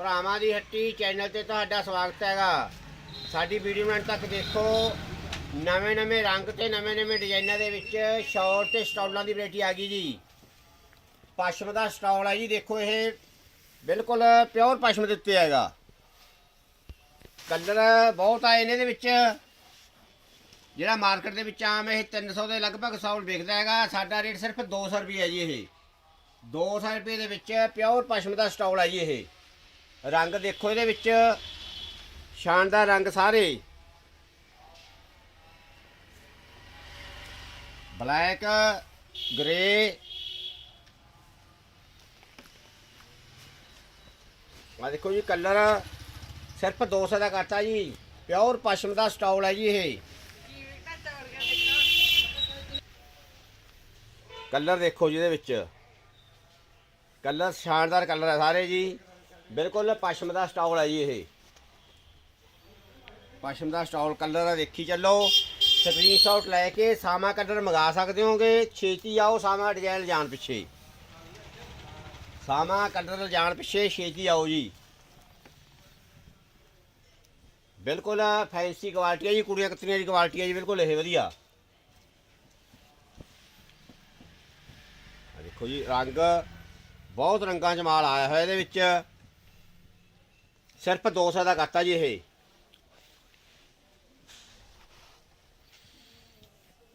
ਭਰਾਵਾਂ ਦੀ ਹੱਟੀ ਚੈਨਲ ਤੇ ਤੁਹਾਡਾ ਸਵਾਗਤ ਹੈਗਾ। ਸਾਡੀ ਵੀਡੀਓ ਨੂੰ ਤੱਕ ਦੇਖੋ, ਨਵੇਂ ਨਵੇਂ ਰੰਗ ਤੇ ਨਵੇਂ ਨਵੇਂ ਡਿਜ਼ਾਈਨਾਂ ਦੇ ਵਿੱਚ ਸ਼ਾਰਟ ਤੇ ਸਟਾਲਾਂ ਦੀ ਵੈਰਾਈਟੀ ਆ ਗਈ ਜੀ। ਪਸ਼ਮ ਦਾ ਸਟਾਲ ਆ ਜੀ, ਦੇਖੋ ਇਹ ਬਿਲਕੁਲ ਪਿਓਰ ਪਸ਼ਮ ਦੇ ਉੱਤੇ ਹੈਗਾ। ਕਲਰ ਬਹੁਤ ਆਏ ਨੇ ਇਹਦੇ ਵਿੱਚ। ਜਿਹੜਾ ਮਾਰਕੀਟ ਦੇ ਵਿੱਚ ਆਮ ਇਹ 300 ਦੇ ਲਗਭਗ ਸੌਲ ਵਿਕਦਾ ਹੈਗਾ, ਸਾਡਾ ਰੇਟ ਸਿਰਫ 200 ਰੁਪਏ ਹੈ ਜੀ ਇਹ। 200 ਰੁਪਏ ਦੇ ਵਿੱਚ ਪਿਓਰ ਪਸ਼ਮ ਦਾ ਸਟਾਲ ਆ ਜੀ ਇਹ। ਰੰਗ ਦੇਖੋ ਇਹਦੇ ਵਿੱਚ। ਸ਼ਾਨਦਾਰ ਰੰਗ ਸਾਰੇ। Black, grey. ਆ ਦੇਖੋ ਜੀ, ਕਲਰ ਸਿਰਫ 200 ਦਾ ਕਰਤਾ ਜੀ। ਪਿਓਰ ਪਸ਼ਮ ਦਾ ਸਟਾਲ ਹੈ ਜੀ ਇਹ। ਕਲਰ ਦੇਖੋ ਜੀ ਇਹਦੇ ਵਿੱਚ। ਕਲਰ ਸ਼ਾਨਦਾਰ ਕਲਰ ਹੈ ਸਾਰੇ ਜੀ। ਬਿਲਕੁਲ ਪਸ਼ਮ ਦਾ ਸਟਾਲ ਹੈ ਜੀ ਇਹ। ਪਸ਼ਮ ਦਾ ਸਟਾਲ ਕਲਰ ਹੈ ਦੇਖੀ ਚੱਲੋ। ਸਕਰੀਨਸ਼ਾਟ ਲੈ ਕੇ ਸਾਮਾ ਕਲਰ ਮੰਗਾ ਸਕਦੇ ਹੋਗੇ। ਛੇਤੀ ਆਓ ਸਾਮਾ ਡਿਜ਼ਾਈਨ ਜਾਣ ਪਿੱਛੇ। ਸਾਮਾ ਕਲਰ ਜਾਣ ਪਿੱਛੇ ਛੇਤੀ ਆਓ ਜੀ। ਬਿਲਕੁਲ ਫੈਂਸੀ ਕੁਆਲਿਟੀ ਹੈ ਜੀ, ਕੁੜੀਆਂ ਕਤਰੀਆਂ ਦੀ ਕੁਆਲਿਟੀ ਹੈ ਜੀ, ਬਿਲਕੁਲ ਇਹ ਵਧੀਆ। ਆ ਦੇਖੋ ਜੀ, ਰੰਗ ਬਹੁਤ ਰੰਗਾਂ ਚ ਮਾਲ ਆਇਆ ਹੋਇਆ ਇਹਦੇ ਵਿੱਚ। ਸਿਰਫ 200 ਦਾ ਕਰਤਾ ਜੀ ਇਹ।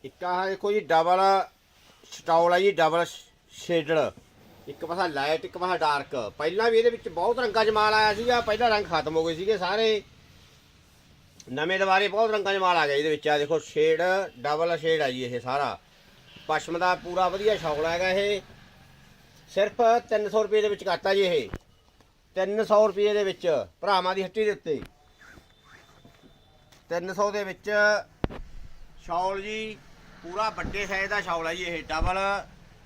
ਇੱਕ ਆਹ ਦੇਖੋ ਜੀ ਡਬਲ ਸਟਾਲ ਆ ਜੀ ਡਬਲ ਸ਼ੇਡਡ ਇੱਕ ਪਾਸਾ ਲਾਈਟ ਇੱਕ ਪਾਸਾ ਡਾਰਕ ਪਹਿਲਾਂ ਵੀ ਇਹਦੇ ਵਿੱਚ ਬਹੁਤ ਰੰਗਾਂ ਜਮਾਲ ਆਇਆ ਸੀਗਾ, ਪਹਿਲਾਂ ਰੰਗ ਖਤਮ ਹੋ ਗਏ ਸੀਗੇ ਸਾਰੇ। ਨਵੇਂ ਦੁਬਾਰੇ ਬਹੁਤ ਰੰਗਾਂ ਜਮਾਲ ਮਾਲ ਆ ਗਿਆ ਇਹਦੇ ਵਿੱਚ। ਆ ਦੇਖੋ ਸ਼ੇਡ ਡਬਲ ਸ਼ੇਡ ਆ ਜੀ ਇਹ ਸਾਰਾ। ਪਸ਼ਮ ਦਾ ਪੂਰਾ ਵਧੀਆ ਸ਼ੌਲ ਹੈਗਾ ਇਹ। ਸਿਰਫ 300 ਰੁਪਏ ਦੇ ਵਿੱਚ ਕਰਤਾ ਜੀ ਇਹ। 300 ਰੁਪਏ ਦੇ ਵਿੱਚ ਭਰਾਵਾਂ ਦੀ ਹੱਟੀ ਦੇ ਉੱਤੇ। 300 ਦੇ ਵਿੱਚ ਸ਼ੌਲ ਜੀ, ਪੂਰਾ ਵੱਡੇ ਸਾਈਜ਼ ਦਾ ਸ਼ੌਲ ਹੈ ਜੀ ਇਹ ਡਬਲ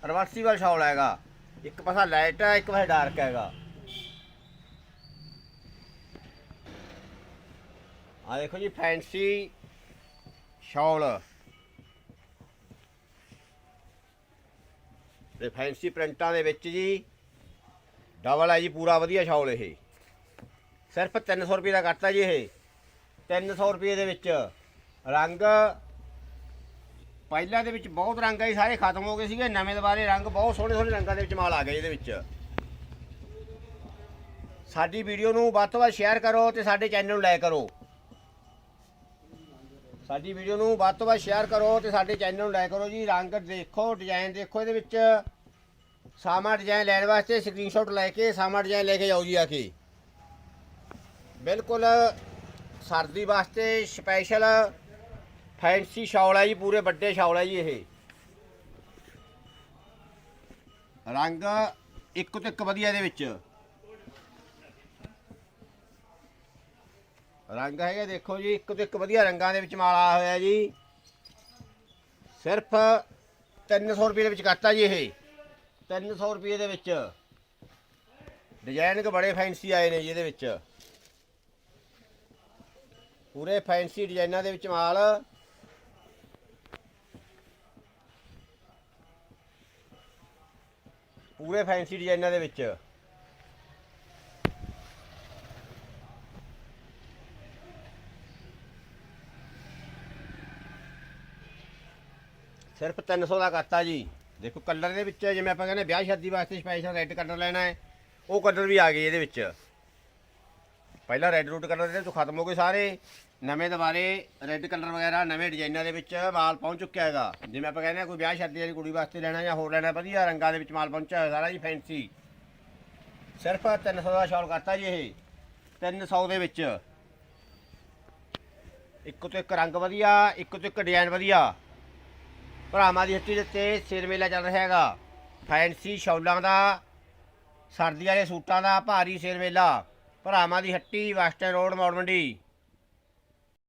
ਰਿਵਰਸੀਬਲ ਸ਼ੌਲ ਹੈਗਾ। ਇੱਕ ਪਾਸਾ ਲਾਈਟ ਹੈ, ਇੱਕ ਪਾਸਾ ਡਾਰਕ ਹੈਗਾ। ਆ ਦੇਖੋ ਜੀ ਫੈਂਸੀ ਸ਼ੌਲ। ਤੇ ਫੈਂਸੀ ਪ੍ਰਿੰਟਾਂ ਦੇ ਵਿੱਚ ਜੀ ਡਬਲ ਹੈ ਜੀ, ਪੂਰਾ ਵਧੀਆ ਸ਼ੌਲ ਇਹ। ਸਿਰਫ 300 ਰੁਪਏ ਦਾ ਕਰਤਾ ਜੀ ਇਹ। 300 ਰੁਪਏ ਦੇ ਵਿੱਚ ਰੰਗ, ਪਹਿਲਾਂ ਦੇ ਵਿੱਚ ਬਹੁਤ ਰੰਗ ਆਈ ਸਾਰੇ ਖਤਮ ਹੋ ਗਏ ਸੀਗੇ, ਨਵੇਂ ਦੁਬਾਰੇ ਰੰਗ, ਬਹੁਤ ਸੋਹਣੇ ਸੋਹਣੇ ਰੰਗਾਂ ਦੇ ਵਿੱਚ ਮਾਲ ਆ ਗਿਆ ਇਹਦੇ ਵਿੱਚ। ਸਾਡੀ ਵੀਡੀਓ ਨੂੰ ਵੱਧ ਤੋਂ ਵੱਧ ਸ਼ੇਅਰ ਕਰੋ ਤੇ ਸਾਡੇ ਚੈਨਲ ਨੂੰ ਲਾਈਕ ਕਰੋ। ਸਾਡੀ ਵੀਡੀਓ ਨੂੰ ਵੱਧ ਤੋਂ ਵੱਧ ਸ਼ੇਅਰ ਕਰੋ ਤੇ ਸਾਡੇ ਚੈਨਲ ਨੂੰ ਲਾਈਕ ਕਰੋ ਜੀ। ਰੰਗ ਦੇਖੋ ਡਿਜ਼ਾਈਨ ਦੇਖੋ, ਇਹਦੇ ਵਿੱਚ ਸਾਮਾ ਡਿਜ਼ਾਈਨ ਲੈਣ ਵਾਸਤੇ ਸਕਰੀਨਸ਼ਾਟ ਲੈ ਕੇ ਸਾਮਾ ਡਿਜ਼ਾਈਨ ਲੈ ਕੇ ਜਾਓ ਜੀ ਆ ਕੇ। ਬਿਲਕੁਲ ਸਰਦੀ ਵਾਸਤੇ ਸਪੈਸ਼ਲ ਫੈਂਸੀ ਸ਼ਾਲ ਹੈ ਜੀ, ਪੂਰੇ ਵੱਡੇ ਸ਼ਾਲ ਹੈ ਜੀ ਇਹ। ਰੰਗ ਇੱਕ ਤੋਂ ਇੱਕ ਵਧੀਆ ਇਹਦੇ ਵਿੱਚ। ਰੰਗ ਹੈਗਾ ਦੇਖੋ ਜੀ, ਇੱਕ ਤੋਂ ਇੱਕ ਵਧੀਆ ਰੰਗਾਂ ਦੇ ਵਿੱਚ ਮਾਲ ਆਇਆ ਹੋਇਆ ਜੀ। ਸਿਰਫ 300 ਰੁਪਏ ਦੇ ਵਿੱਚ ਕਰਤਾ ਜੀ ਇਹ। 300 ਰੁਪਏ ਦੇ ਵਿੱਚ। ਡਿਜ਼ਾਈਨ ਕੇ ਬੜੇ ਫੈਂਸੀ ਆਏ ਨੇ ਜੀ ਇਹਦੇ ਵਿੱਚ। ਪੂਰੇ ਫੈਂਸੀ ਡਿਜ਼ਾਈਨਾਂ ਦੇ ਵਿੱਚ ਮਾਲ। ਪੂਰੇ ਫੈਂਸੀ ਡਿਜ਼ਾਈਨਾਂ ਦੇ ਵਿੱਚ। ਸਿਰਫ 300 ਦਾ ਕਰਤਾ ਜੀ। ਦੇਖੋ ਕਲਰ ਦੇ ਵਿੱਚ ਜਿਵੇਂ ਆਪਾਂ ਕਹਿੰਦੇ ਵਿਆਹ ਸ਼ਾਦੀ ਵਾਸਤੇ ਸਪੈਸ਼ਲ ਰੈੱਡ ਕਲਰ ਲੈਣਾ ਹੈ, ਉਹ ਕਲਰ ਵੀ ਆ ਗਏ ਇਹਦੇ ਵਿੱਚ। ਪਹਿਲਾਂ ਰੈੱਡ ਰੂਟ ਕਲਰ ਇਹਦੇ ਤੋਂ ਖਤਮ ਹੋ ਗਏ ਸਾਰੇ, ਨਵੇਂ ਦੁਬਾਰੇ ਰੈੱਡ ਕਲਰ ਵਗੈਰਾ, ਨਵੇਂ ਡਿਜ਼ਾਈਨਾਂ ਦੇ ਵਿੱਚ ਮਾਲ ਪਹੁੰਚ ਚੁੱਕਿਆ ਹੈਗਾ। ਜਿਵੇਂ ਆਪਾਂ ਕਹਿੰਦੇ ਆ ਕੋਈ ਵਿਆਹ ਸ਼ਾਦੀ ਵਾਲੀ ਕੁੜੀ ਵਾਸਤੇ ਲੈਣਾ ਜਾਂ ਹੋਰ ਲੈਣਾ, ਵਧੀਆ ਰੰਗਾਂ ਦੇ ਵਿੱਚ ਮਾਲ ਪਹੁੰਚਿਆ ਹੋਇਆ, ਸਾਰਾ ਜੀ ਫੈਂਸੀ ਸਿਰਫ 300 ਦਾ ਸ਼ਾਲ ਕਰਤਾ ਜੀ ਇਹ 300 ਦੇ ਵਿੱਚ। ਇੱਕੋ ਤੋਂ ਇੱਕ ਰੰਗ ਵਧੀਆ, ਇੱਕੋ ਤੋਂ ਇੱਕ ਡਿਜ਼ਾਈਨ ਵਧੀਆ। ਭਰਾਵਾਂ ਦੀ ਹੱਟੀ ਦੇ ਉੱਤੇ ਸਿਰ ਮੇਲਾ ਚੱਲ ਰਿਹਾ ਹੈਗਾ। ਫੈਂਸੀ ਸ਼ੌਲਾਂ ਦਾ ਸਰਦੀ ਵਾਲੇ ਸੂਟਾਂ ਦਾ, ਭਾਰੀ ਸਿਰ ਮੇਲਾ। ਭਰਾਵਾਂ ਦੀ ਹੱਟੀ ਵੈਸਟਰਨ ਰੋਡ ਮੌੜ ਮੰਡੀ